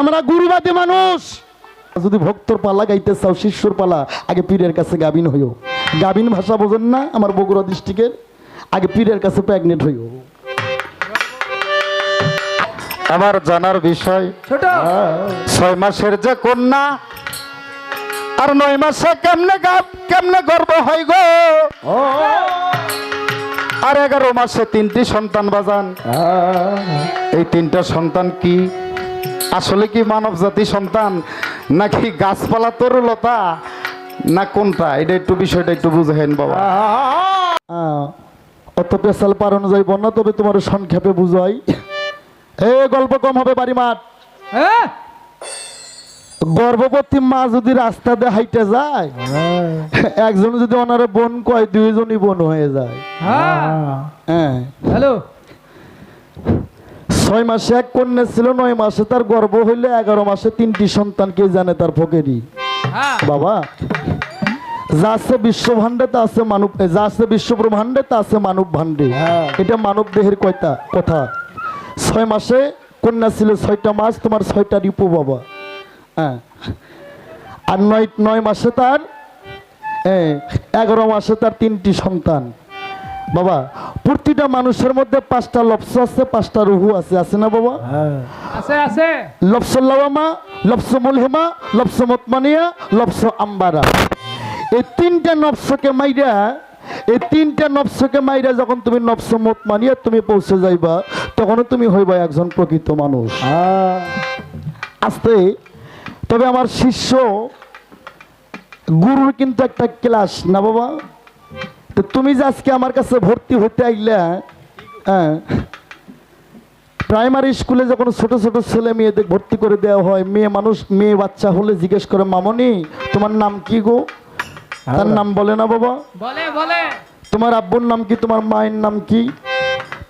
আমরা গুরুবাদী মানুষ। যদি ভক্তর পালা গাইতে চাও শিষ্যর পালা আগে পীরের কাছে গাবিন হইও। গাবিন ভাষা বোঝেন না আমার বগুড়া ডিস্ট্রিক্টের। আগে পীরের কাছে প্রেগনেন্ট হইও। আমার জানার বিষয় ছয় মাসের যে কন্যা আর নয় মাসে কেমনে গাব কেমনে গর্ব হয় গো? আর এগারো মাসে তিনটি সন্তান বাজান। এই তিনটা সন্তান কি? আসলে কি মানব জাতি সন্তান? নাকি গাছপালা তরুলতা? না কোনটা? এটা একটু বিষয়টা একটু বুঝেন বাবা। অত পেশাল পারানো যাইব না তবে তোমার সংক্ষেপে বুঝাই। এ গল্প কম হবে বাড়ি মাঠ হ্যাঁ গর্ভবতী মা যদি রাস্তা দিয়ে হাইটে যায় একজন যদি ওনার বোন কয় দুইজনই বোন হয়ে যায়। হ্যাঁ। হ্যাঁ। হ্যালো? ছয় মাসে এক কন্যা ছিল নয় মাসে তার গর্ব হইলে এগারো মাসে তিনটি সন্তান কে জানে তার ফকেরি? হ্যাঁ। বাবা যা আছে বিশ্ব ভাণ্ডে তা আছে মানব যা আছে বিশ্ব ব্রহ্মাণ্ডে তা আছে মানব ভাণ্ডে। এটা মানব দেহের কয়টা কথা। ছয় মাসে কন্যা ছিল ছয়টা মাস তোমার ছয়টা রিপু বাবা। হ্যাঁ। আর নয় নয় মাসে তার এ, এগারো মাসে তার তিনটি সন্তান। বাবা প্রতিটা মানুষের মধ্যে পাঁচটা লপস আছে পাঁচটা রুহু আছে আছে না বাবা? আছে আছে। লপসল্লামা লপস মুলহেমা লপস মতমানিয়া লপস আম্বারা। এই তিনটা নফসকে মাইরা এই তিনটা নফসকে মাইরা যখন তুমি নফস মতমানিয়া তুমি পৌঁছে যাইবা তখন তুমি হইবা একজন প্রকৃত মানুষ। আস্তে। তবে আমার শিষ্য গুরুর কিন্তু একটা ক্লাস না বাবা? তো তুমি যে আজকে আমার কাছে ভর্তি হতে আইলা হ্যাঁ প্রাইমারি স্কুলে যখন ছোট ছোট ছেলে মেয়েদের ভর্তি করে দেওয়া হয় মেয়ে মানুষ মেয়ে বাচ্চা হলে জিজ্ঞেস করে মামনি তোমার নাম কি গো? তার নাম বলে না বাবা। বলে বলে। তোমার আব্বুর নাম কি তোমার মায়ের নাম কি?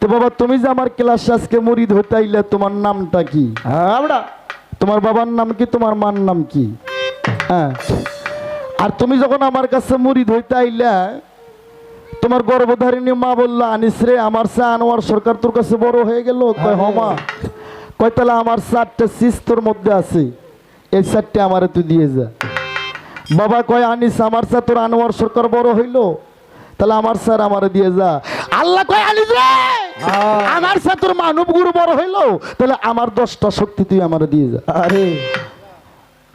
তো বাবা তুমি যে আমার ক্লাসে আজকে মুড়িদ হতে আইলে তোমার নামটা কি? আমরা তোমার বাবার নাম কি তোমার মার নাম কি? হ্যাঁ আর তুমি যখন আমার কাছে মুড়িদ হইতে আইলা তোমার গর্ভধারিণী মা বলল আনিস রে আমার চা আনোয়ার সরকার তোর কাছে বড় হয়ে গেল। কয় হমা কয় তাহলে আমার চারটা সিস তোর মধ্যে আছে। এই চারটে আমারে তুই দিয়ে যা। বাবা কয় আনিস আমার চা তোর আনোয়ার সরকার বড় হইল। তাহলে আমার স্যার আমারে দিয়ে যা। আল্লাহ কয় আনিস রে আমার স্যার তোর মানব গুরু বড় হইল। তাহলে আমার দশটা শক্তি তুই আমারে দিয়ে যা। আরে।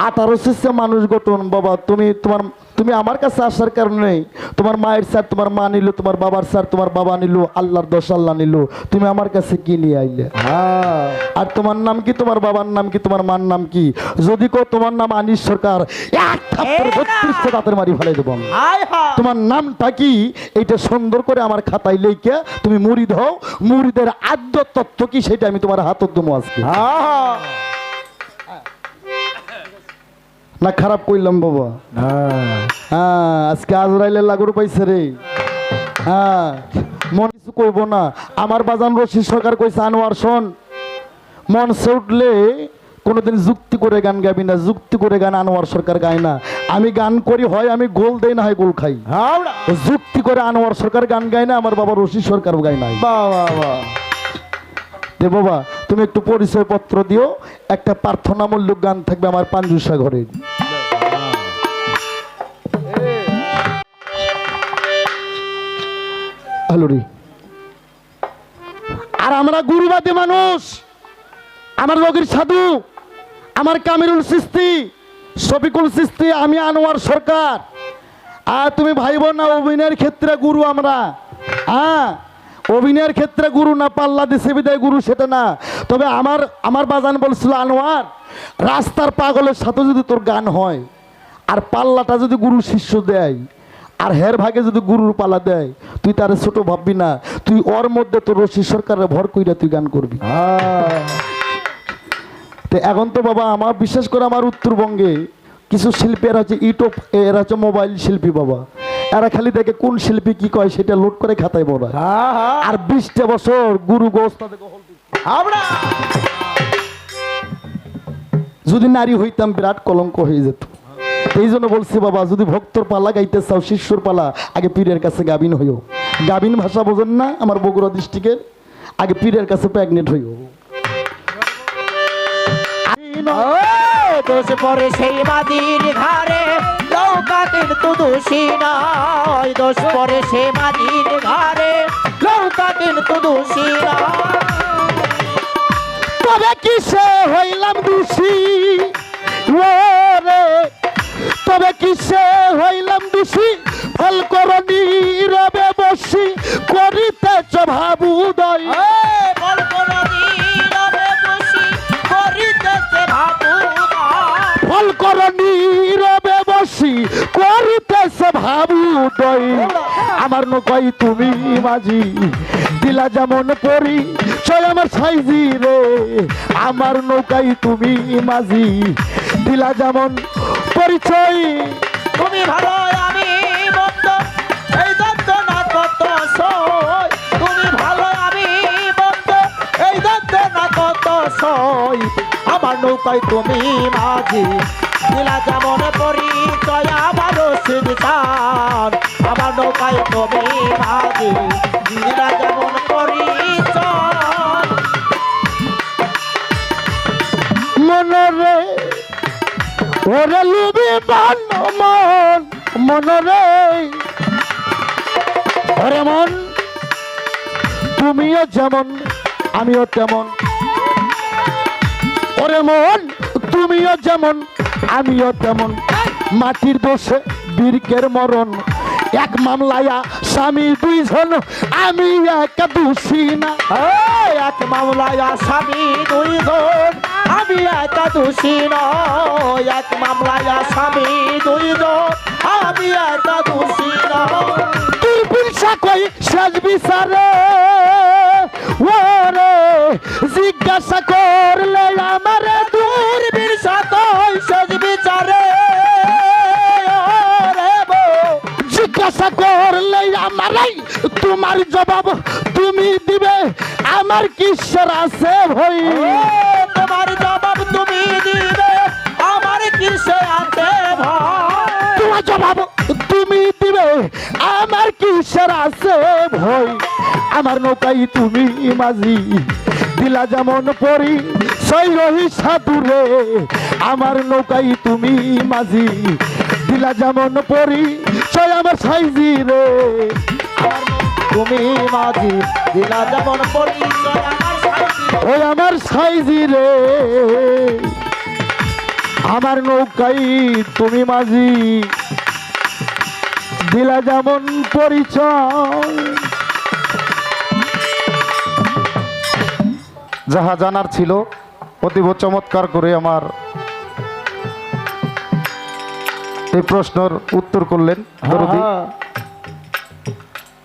আঠারো শিষ্য মানুষ গঠন বাবা তুমি তোমার তুমি আমার কাছে আসার কারণে তোমার মায়ের স্যার তোমার মা নিল তোমার বাবার স্যার তোমার বাবা নিল আল্লাহর দশ আল্লাহ নিল। তুমি আমার কাছে কি নিয়ে আইলে? আর তোমার নাম কি তোমার বাবার নাম কি তোমার মার নাম কি? যদি কো তোমার নাম আনিস সরকার এক থাপ্পড়ে বত্রিশটা দাঁতের মারি ফেলাই দেবো তোমার নামটা কি? এইটা সুন্দর করে আমার খাতায় লেখে তুমি মুড়িদ হও মুড়িদের আদ্য তত্ত্ব কি সেটা আমি তোমার হাতত দেবো আজকে। না খারাপ করলাম বাবা। হ্যাঁ আজকে আজরাইলে লাগুর পাইছে রে। হ্যাঁ মন কিছু কইব না। আমার বাজান রশি সরকার কইছে আনোয়ার শোন মঞ্চে উঠলে কোনোদিন যুক্তি করে গান গাবি না যুক্তি করে গান আনোয়ার সরকার গায় না। আমি গান করি হয় আমি গোল দেই না হয় গোল খাই। যুক্তি করে আনোয়ার সরকার গান গায় না আমার বাবা রশি সরকার গায় নাই দে বাবা তুমি একটু পরিচয় পত্র দিও একটা প্রার্থনামূলক গান থাকবে আমার পাঞ্জুসা ঘরে হ্যালো রে আর আমরা গুরুবাদী মানুষ। আমার রোগীর সাধু, আমার কামিরুল সিস্তি, শফিকুল সিস্তি, আমি আনোয়ার সরকার। আর তুমি ভাইব না, অভিনয়ের ক্ষেত্রে গুরু আমরা। হ্যাঁ অভিনয়ের ক্ষেত্রে গুরু না, পাল্লা দিছে বিদায় গুরু সেটা না। তবে আমার আমার বাজান বলছিল, আনোয়ার, রাস্তার পাগলের সাথে যদি তোর গান হয়, আর পাল্লাটা যদি গুরু শিষ্য দেয় আর হের ভাগে যদি গুরুর পালা দেয় তুই তার ছোট ভাববি না। তুই ওর মধ্যে তোর রশি সরকারের ভর কইরা তুই গান করবি। তো এখন তো বাবা আমার বিশেষ করে আমার উত্তরবঙ্গে কিছু শিল্পী এরা হচ্ছে ইউটিউব এরা হচ্ছে মোবাইল শিল্পী বাবা। এরা খালি দেখে কোন শিল্পী কি কয় সেটা লোড করে খাতায় বড় আর বিশটা বছর গুরু গোস্তাদে যদি নারী হইতাম বিরাট কলঙ্ক হয়ে যেত। এই জন্য বলছি বাবা যদি ভক্তর পালা গাইতে চাও শিষ্যর পালা আগে পীরের কাছে গাবিন হইও। গাবিন ভাষা বোঝেন না আমার বগুড়া ডিস্ট্রিক্টের আগে পীরের কাছে প্রেগনেন্ট হইও। না দোষ পরে সেই মাদির ঘরে নৌকা কিন্তু দোষী নয়। দোষ পরে সেই মাদির ঘরে নৌকা কিন্তু দোষী নয়। তবে কিসে হইলাম দোষী? ওরে তবে কিসে হইলাম দোষী? ফল করনি রবে বসি করিতেছ ভাবুদয় ফল করনি রবে বসি করিতেছ ভাবুদয় আমার নৌকাই তুমি মাঝি, দিলা যেমন পরি চয় আমার সাইজি রে। আমার নৌকাই তুমি মাঝি, দিলা যেমন পরিচয় তুমি ভালো, আমি মন্দ, এই দ্বন্দ্ব না কত সই? তুমি ভালো, আমি মন্দ, এই দ্বন্দ্ব না কত সই? আমার নৌকায় তুমি মাঝি দিলা যেমন পরিচয় আমার সিদ্ধান আমার নৌকায় তুমি মাঝি দিলা যেমন পরিচয়। মনরে ওরে লুবি বান মন মনরে ওরে মন, তুমিও যেমন, আমিও তেমন। ওরে মন, তুমিও যেমন আমিও তেমন। মাটির দোষে বীরকের মরণ। এক মামলায়া স্বামী, দুইজন, আমি একা দোষী না। এক মামলায় আসামি দুইজন, আমি একা দোষী নয় এক মামলায় আসামি দুইজন, আমি একা দোষী নয় তুলসা কই শেষ বিচারে? ওরে, জিজ্ঞাসা করলে আমারে দূর বীর সাতই করলে আমারাই তোমার জবাব তুমি দিবে। আমার কিসের আছে ভই? তোমার জবাব তুমি দিবে। আমার কিসে আছে ভয় তোমার জবাব তুমি দিবে। আমার কিসের আছে ভই? আমার নৌকাই তুমি মাঝি। দিলা যেমন পরি সই রহি সাধুরে। আমার নৌকাই তুমি মাঝি। দিলা যেমন পরি সই আমার সাইজি রে। তুমি মাঝি, দিলা যেমন ওই আমার সাইজি রে। আমার নৌকাই তুমি মাঝি, দিলা যেমন পরিচয়। যাহা জানার ছিল, অতীব চমৎকার করে আমার এই প্রশ্নের উত্তর করলেন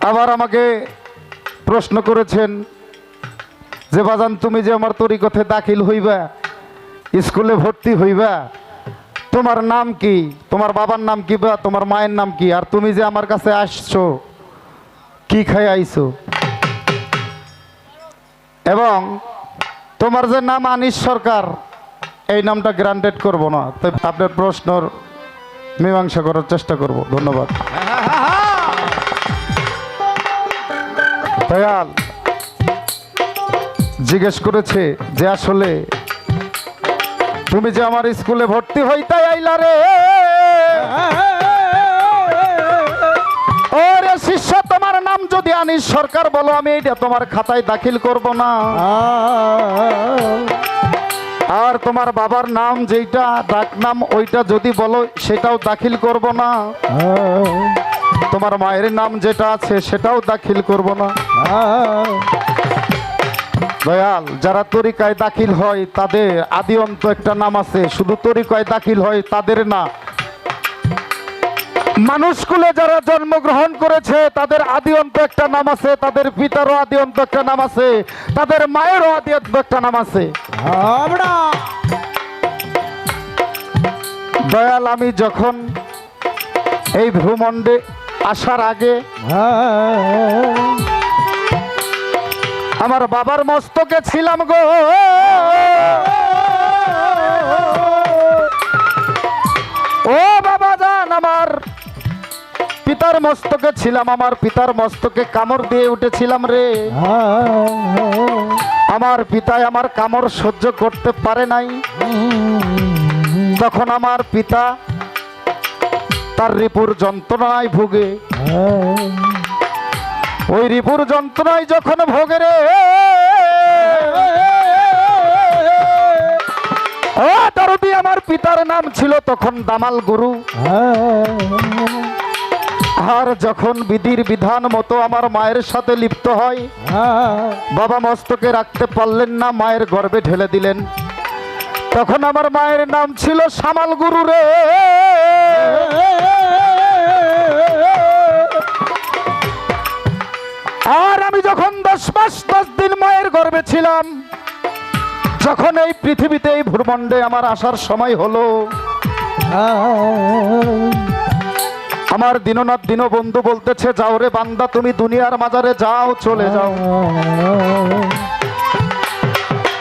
আবার আমাকে প্রশ্ন করেছেন যে বাজান তুমি যে আমার তরিকথে দাখিল হইবা স্কুলে ভর্তি হইবা তোমার নাম কি? তোমার বাবার নাম কি বা তোমার মায়ের নাম কি? আর তুমি যে আমার কাছে আসছো কি খাই আইছো? এবং তোমার যে নাম আনিস সরকার এই নামটা গ্রান্টেড করব না। তাই আপনার প্রশ্নর মীমাংসা করার চেষ্টা করব। ধন্যবাদ। দয়াল, জিজ্ঞেস করেছে যে আসলে তুমি যে আমার স্কুলে ভর্তি হইতে আইলা রে। ওরে শিষ্য, তোমার নাম যদি আনিস সরকার, বলো আমি এটা তোমার খাতায় দাখিল করব না। আর তোমার বাবার নাম যেইটা, ডাক নাম ওইটা যদি বলো, সেটাও দাখিল করব না। তোমার মায়ের নাম যেটা আছে, সেটাও দাখিল করব না। দয়াল, যারা তরিকায় দাখিল হয়, তাদের আদি অন্ত একটা নাম আছে। শুধু তরিকায় দাখিল হয়, তাদের না। মানুষকুলে যারা জন্মগ্রহণ করেছে, তাদের আদি অন্ত একটা নাম আছে। তাদের পিতারও আদি অন্ত একটা নাম আছে। তাদের মায়েরও আদি অন্ত একটা নাম আছে। আমরা দয়াল আমি যখন এই ভ্রমণ্ডে আসার আগে আমার বাবার মস্তকে ছিলাম গো। ও বাবা জান আমার পিতার মস্তকে ছিলাম আমার পিতার মস্তকে কামড় দিয়ে উঠেছিলাম রে। আমার পিতায় আমার কামড় সহ্য করতে পারে নাই। তখন আমার পিতা তার রিপুর যন্ত্রণায় ভোগে। ওই রিপুর যন্ত্রণায় যখন ভোগে রে আমার পিতার নাম ছিল তখন দামাল গুরু। আর যখন বিধির বিধান মতো আমার মায়ের সাথে লিপ্ত হয়, বাবা মস্তকে রাখতে পারলেন না, মায়ের গর্বে ঢেলে দিলেন। তখন আমার মায়ের নাম ছিল সামাল গুরু রে। আর আমি যখন দশ মাস, দশ দিন মায়ের গর্বে ছিলাম, যখন এই পৃথিবীতে এই ভূমণ্ডে আমার আসার সময় হলো আমার দিননাথ দীনবন্ধু বলতেছে, যাও রে বান্দা, তুমি দুনিয়ার মাজারে যাও, চলে যাও।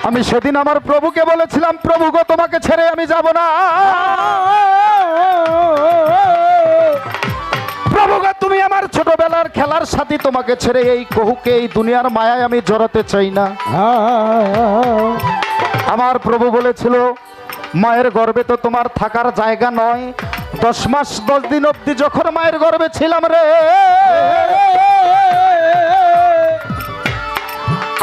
আমি সেদিন আমার প্রভুকে বলেছিলাম, প্রভু গো, তোমাকে ছেড়ে আমি যাব না। প্রভু গো, তুমি আমার ছোটবেলার খেলার সাথী, তোমাকে ছেড়ে এই কহুকে, এই দুনিয়ার মায়ায় আমি জড়াতে চাই না। আমার প্রভু বলেছিল, মায়ের গর্ভে তো তোমার থাকার জায়গা নয় দশ মাস দশ দিন অবধি যখন মায়ের গর্বে ছিলাম রে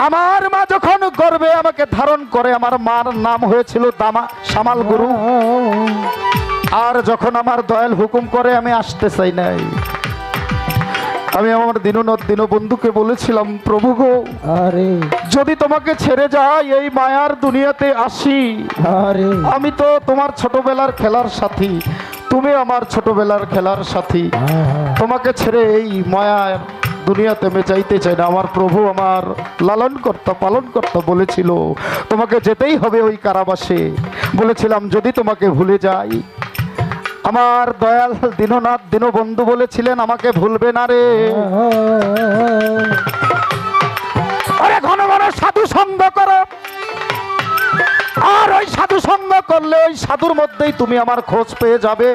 আমার মা যখন গর্বে আমাকে ধারণ করে আমার মার নাম হয়েছিল দামা সামাল গুরু। আর যখন আমার দয়াল হুকুম করে আমি আসতে চাই নাই। আমি আমার দিন বন্ধুকে বলেছিলাম প্রভু গো আরে। যদি তোমাকে ছেড়ে যাই এই মায়ার দুনিয়াতে আসি। আরে। আমি তো তোমার ছোটবেলার খেলার সাথী। তুমি আমার ছোটবেলার খেলার সাথী। তোমাকে ছেড়ে এই মায়ার দুনিয়াতে আমি যাইতে চাই না। আমার প্রভু আমার লালন কর্তা পালন কর্তা বলেছিল, তোমাকে যেতেই হবে ওই কারাবাসে। বলেছিলাম, যদি তোমাকে ভুলে যাই। আমার দয়াল দীননাথ দীনবন্ধু বলেছিলেন, আমাকে ভুলবে না রে। ঘন ঘন সাধু সঙ্গ করো। আর ওই সাধু সঙ্গ করলে ওই সাধুর মধ্যেই তুমি আমার খোঁজ পেয়ে যাবে।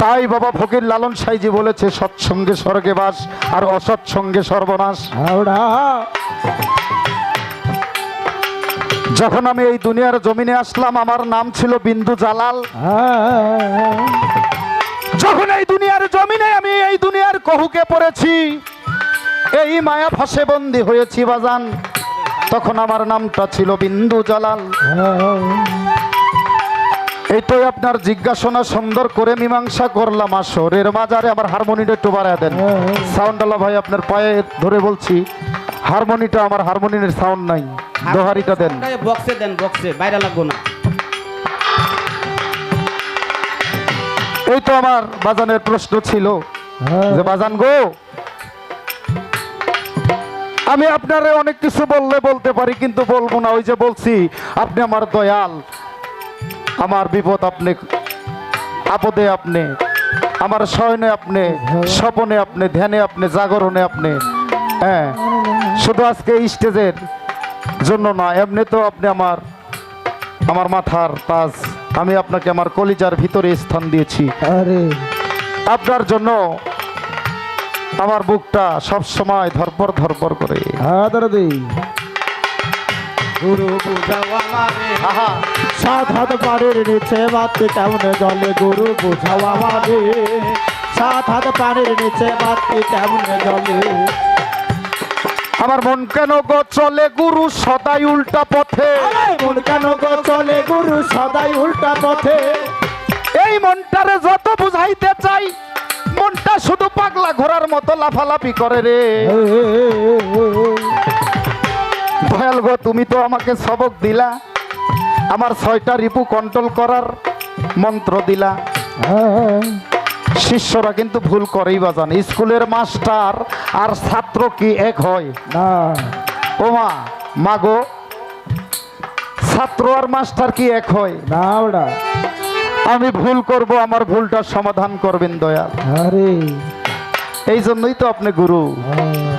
তাই বাবা ফকির লালন সাইজি বলেছে সৎসঙ্গে স্বর্গে বাস আর অসৎসঙ্গে সর্বনাশ। যখন আমি এই দুনিয়ার জমিনে আসলাম আমার নাম ছিল বিন্দু জালাল। যখন এই দুনিয়ার জমিনে আমি এই দুনিয়ার কহুকে পড়েছি এই মায়া ফাঁসে বন্দি হয়েছি বাজান। তখন আমার নামটা ছিল বিন্দু জালাল। এইটাই আপনার জিজ্ঞাসনা সুন্দর করে মীমাংসা করলাম আসরের মাজারে। আমার হারমোনিটা একটু বাড়ায় দেন। সাউন্ডালা ভাই আপনার পায়ে ধরে বলছি। হারমোনিটা আমার হারমোনিনের সাউন্ড নাই। দোহারিটা দেন। বক্সে দেন বক্সে বাইরে লাগবো না। এই তো আমার বাজানের প্রশ্ন ছিল যে বাজান গো আমি আপনারে অনেক কিছু বললে বলতে পারি কিন্তু বলব না। ওই যে বলছি আপনি আমার দয়াল। আমার বিপদ আপনি আপদে আপনি আমার শয়নে আপনি স্বপনে আপনি ধ্যানে আপনি জাগরণে আপনি। হ্যাঁ শুধু আজকে এই স্টেজের জন্য না এমনি তো আপনি আমার আমার মাথার তাজ আমি আপনাকে আমার কলিজার ভিতরে স্থান দিয়েছি। আপনার জন্য আমার বুকটা সব সময় ধরপর ধরপর করে। আহা। সাত হাত পাড়ির নিচে বাতি কেমন জলে গুরু বুঝাও আমারে সাত হাত পাড়ির নিচে বাতি কেমন জলে আমার মন কেন গো চলে গুরু সদাই উল্টা পথে? মন কেন গো চলে গুরু সদাই উল্টা পথে? এই মনটারে যত বুঝাইতে চাই মনটা শুধু পাগলা ঘোরার মতো লাফালাফি করে রে। ভয়াল গো, তুমি তো আমাকে সবক দিলা। আমার ছয়টা রিপু কন্ট্রোল করার মন্ত্র দিলা। শিষ্যরা কিন্তু ভুল করেই বাজান। স্কুলের মাস্টার আর ছাত্র কি এক হয়? না ওমা মাগো ছাত্র আর মাস্টার কি এক হয়? না ওটা আমি ভুল করব আমার ভুলটা সমাধান করবেন দয়া। এই জন্যই তো আপনি গুরু। আহ,